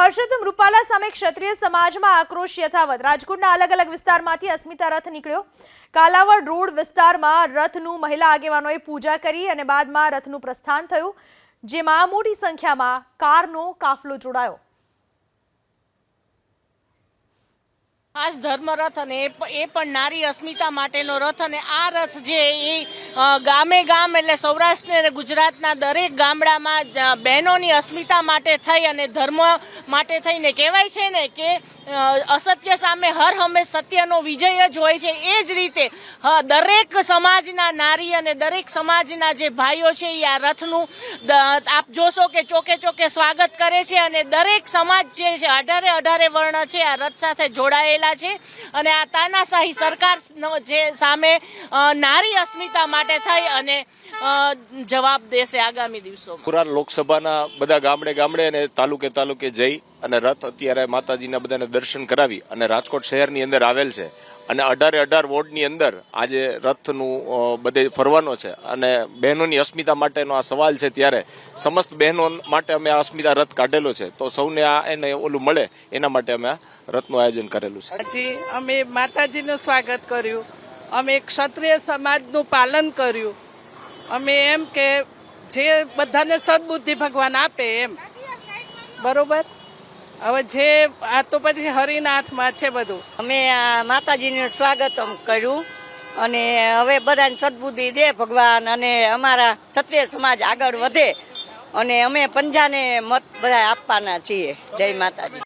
પરસોત્તમ રૂપાલા સામે ક્ષત્રિય સમાજમાં આક્રોશ યથાવત. રાજકોટના અલગ અલગ વિસ્તારમાંથી અસ્મિતા રથ નીકળ્યો. કાલાવડ રોડ વિસ્તારમાં રથનું મહિલા આગેવાનોએ પૂજા કરી અને બાદમાં રથનું પ્રસ્થાન થયું, જેમાં મોટી સંખ્યામાં કારનો કાફલો જોડાયો. ખાસ ધર્મરથ અને એ પણ નારી અસ્મિતા માટેનો રથ અને આ રથ જે એ ગામે ગામ એટલે સૌરાષ્ટ્ર ગુજરાતના દરેક ગામડામાં બહેનોની અસ્મિતા માટે થઈ અને ધર્મ માટે થઈને કહેવાય છે ને કે અસત્ય સામે હર હંમેશ સત્યનો વિજય જ હોય છે. એ જ રીતે દરેક સમાજના નારી અને દરેક સમાજના જે ભાઈઓ છે એ આ રથનું આપ જોશો કે ચોકે ચોકે સ્વાગત કરે છે અને દરેક સમાજ જે છે, અઢારે અઢારે વર્ણ છે, આ રથ સાથે જોડાયેલા છે. અને આ તાનાશાહી સરકાર જે સામે નારી અસ્મિતા માટે થઈ અને જવાબ દેશે આગામી દિવસોમાં. પુરા લોકસભાના બધા ગામડે ગામડે અને તાલુકે તાલુકે જઈ અને રથ અત્યારે માતાજીના બધાને દર્શન કરાવી અને રાજકોટ શહેરની અંદર આવેલ છે. અને અઢારે અઢાર વોર્ડની અંદર આજે રથનું બધે ફરવાનો છે. અને બહેનોની અસ્મિતા માટેનો આ સવાલ છે ત્યારે સમસ્ત બહેનો માટે અમે આ અસ્મિતા રથ કાઢેલો છે. તો સૌને આ એને ઓલું મળે, એના માટે અમે આ રથનું આયોજન કરેલું છે. આજે અમે માતાજીનું સ્વાગત કર્યું. અમે ક્ષત્રિય સમાજનું પાલન કર્યું. અમે એમ કે જે બધાને સદબુદ્ધિ ભગવાન આપે એમ. બરોબર? હવે જે, આ તો પછી હરિનાથમાં છે બધું. અમે આ માતાજીનું સ્વાગત કર્યું અને હવે બધાને સદબુદ્ધિ દે ભગવાન અને અમારા ક્ષત્રિય સમાજ આગળ વધે અને અમે પંજાને મત બધા આપવાના છીએ. જય માતાજી.